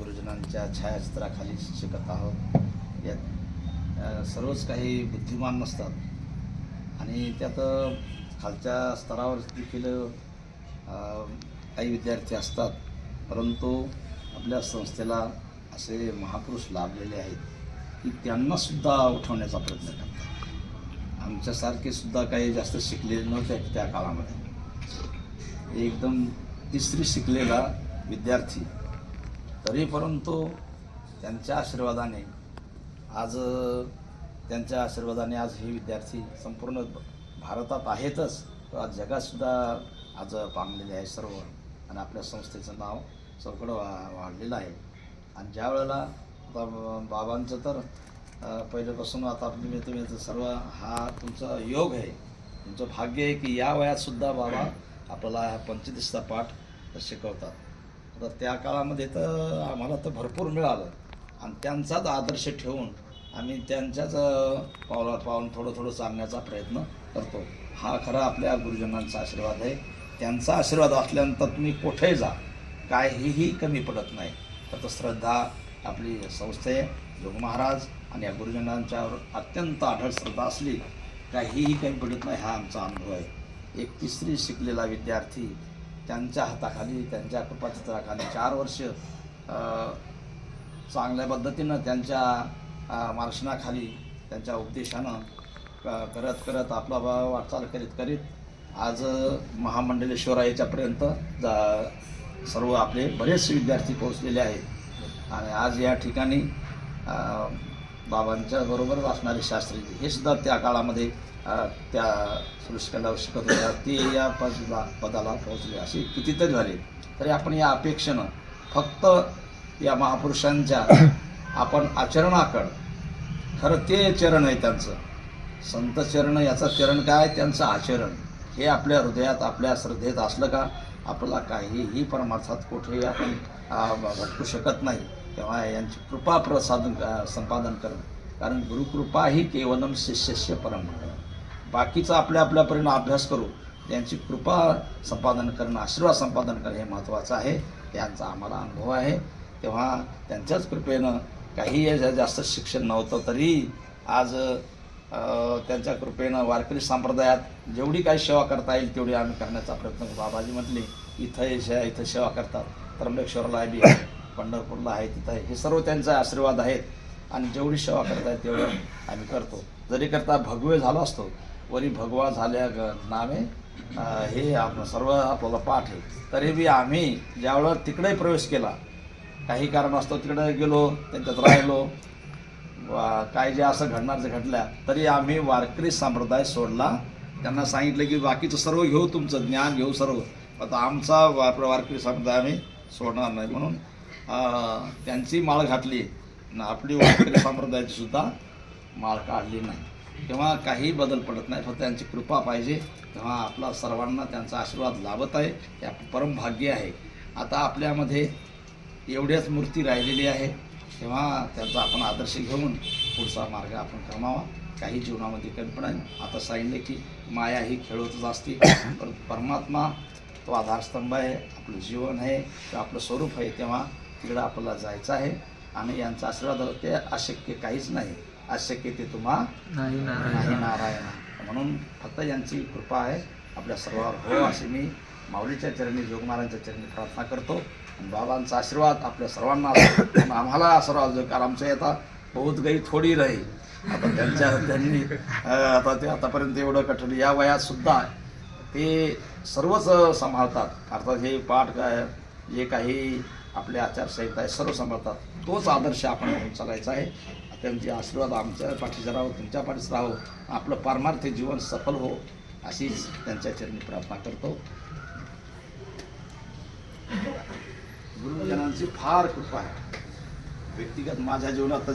गुरुजनांच्या छायाचित्राखाली शिकत आहोत. यात सर्वच काही बुद्धिमान नसतात. आणि त्यात खालच्या स्तरावर देखील काही विद्यार्थी असतात. परंतु आपल्या संस्थेला असे महापुरुष लाभलेले आहेत की त्यांनासुद्धा उठवण्याचा प्रयत्न करतात. आमच्यासारखे सुद्धा काही जास्त शिकलेले नव्हते त्या काळामध्ये. एकदम तिसरी शिकलेला विद्यार्थी तरी परंतु त्यांच्या आशीर्वादाने आज त्यांच्या आशीर्वादाने आज हे विद्यार्थी संपूर्ण भारतात आहेतच. तर आज जगातसुद्धा आज पांगलेले आहे सर्व. आणि आपल्या संस्थेचं नाव सगळं वा वाढलेलं आहे. आणि ज्या वेळेला आता बाबांचं तर पहिल्यापासून आता तुम्ही तुम्ही सर्व हा तुमचा योग आहे. तुमचं भाग्य आहे की या वयातसुद्धा बाबा आपल्याला हा पंचदशीचा पाठ शिकवतात. तर त्या काळामध्ये तर आम्हाला तर भरपूर मिळालं. आणि त्यांचाच आदर्श ठेवून आम्ही त्यांच्याच पावला पाहून थोडं थोडं चालण्याचा प्रयत्न करतो. हा खरा आपल्या गुरुजनांचा आशीर्वाद आहे. त्यांचा आशीर्वाद असल्यानंतर तुम्ही कुठेही जा. काहीही कमी पडत नाही. तर श्रद्धा आपली संस्थे जोग महाराज आणि या गुरुजनांच्यावर अत्यंत आढळ श्रद्धा असली काहीही कमी पडत नाही हा आमचा अनुभव आहे. एक तिसरी शिकलेला विद्यार्थी त्यांच्या हाताखाली त्यांच्या कृपाचित्राखाली चार वर्ष चांगल्या पद्धतीनं त्यांच्या मार्शनाखाली त्यांच्या उपदेशानं क- करत करत आपला वा- वाटचाल करीत करीत आज अ, महामंडलेश्वर याच्यापर्यंत जा सर्व आपले बरेच विद्यार्थी पोहोचलेले आहेत. आणि आज या ठिकाणी बाबांच्या बरोबरच असणारे शास्त्रीजी हे सुद्धा त्या काळामध्ये त्या सृष्टीला शिकत होत्या. ते या पदला पदाला पोहोचले. असे कितीतरी झाले. तरी आपण या अपेक्षेनं फक्त या महापुरुषांच्या आपण आचरणाकड खरं ते चरण आहे त्यांचं. संत चरण याचं चरण काय? त्यांचं आचरण. हे आपल्या हृदयात आपल्या श्रद्धेत असलं का? आपला काहीही परमार्थात कुठेही आपण भटकू शकत नाही. तेव्हा यांची कृपा प्रसादन संपादन करणं. कारण गुरुकृपा ही केवलम शिष्यस्य परम बाकीचा आपल्या आपल्यापर्यंत अभ्यास करू त्यांची कृपा संपादन करणं आशीर्वाद संपादन करणं हे महत्त्वाचं आहे. यांचा आम्हाला अनुभव आहे. तेव्हा त्यांच्याच कृपेनं काही जास्त शिक्षण नव्हतं तरी आज त्यांच्या कृपेनं वारकरी संप्रदायात जेवढी काही सेवा करता येईल तेवढी आम्ही करण्याचा प्रयत्न करू. बाबाजी म्हटले इथं हे इथं सेवा करतात. त्र्यंबकेश्वरला बी आहे पंढरपूरला आहे तिथं हे सर्व त्यांचा आशीर्वाद आहेत. आणि जेवढी सेवा करता तेवढं आम्ही करतो. जरी करता भगवे झालो असतो वरी भगवा झाल्या नावे हे आपण सर्व आपल्याला पाठ आहे. तरी बी आम्ही ज्यावेळेला तिकडे प्रवेश केला काही कारण असतो तिकडे गेलो त्यांच्यात राहिलो काय जे असं घडणार जे घडल्या तरी आम्ही वारकरी संप्रदाय सोडला. त्यांना सांगितलं की बाकीचं सर्व घेऊ तुमचं ज्ञान घेऊ सर्व. आता आमचा वार वारकरी संप्रदाय आम्ही सोडणार नाही म्हणून त्यांची माळ घातली आपली वारकरी संप्रदायाची सुद्धा माळ काढली नाही. तेव्हा काही बदल पडत नाही फक्त त्यांची कृपा पाहिजे. तेव्हा आपला सर्वांना त्यांचा आशीर्वाद लाभत आहे. हे आपलं परम भाग्य आहे. आता आपल्यामध्ये एवढ्याच मूर्ती राहिलेली आहे. तेव्हा त्यांचा आपण आदर्श घेऊन पुढचा मार्ग आपण कमावा. काही जीवनामध्ये कल्पना आहे. आता सांगितलं की माया ही खेळतच असते. परंतु परमात्मा तो आधारस्तंभ आहे. आपलं जीवन आहे. ते आपलं स्वरूप आहे. तेव्हा तिकडं आपल्याला जायचं आहे. आणि यांचा आशीर्वाद ते अशक्य काहीच नाही. अशक्य ते तुम्हा नाही नारायण. म्हणून फक्त यांची कृपा आहे. आपल्या सर्वावर हो अशी मी माऊलीच्या चरणी जोगमारांच्या चरणी प्रार्थना करतो. आणि बाबांचा आशीर्वाद आपल्या सर्वांना आम्हाला आशीर्वाद जो कारण आमच्या आता बहुत काही थोडी राहील आता त्यांच्या त्यांनी आता ते आतापर्यंत एवढं कठीण या वयात सुद्धा ते सर्वच सांभाळतात. अर्थात हे पाठ काय जे काही आपले आचारसंहिता आहे सर्व सांभाळतात तोच आदर्श आपण चालायचा आहे. त्यांचे आशीर्वाद आमच्या पाठीचा राहो तुमच्या पाठीच राहो. आपलं पारमार्थ जीवन सफल हो अशीच त्यांच्या चरणी प्रार्थना करतो. गुरुजनांची फार कृपा आहे. व्यक्तिगत माझ्या जीवनात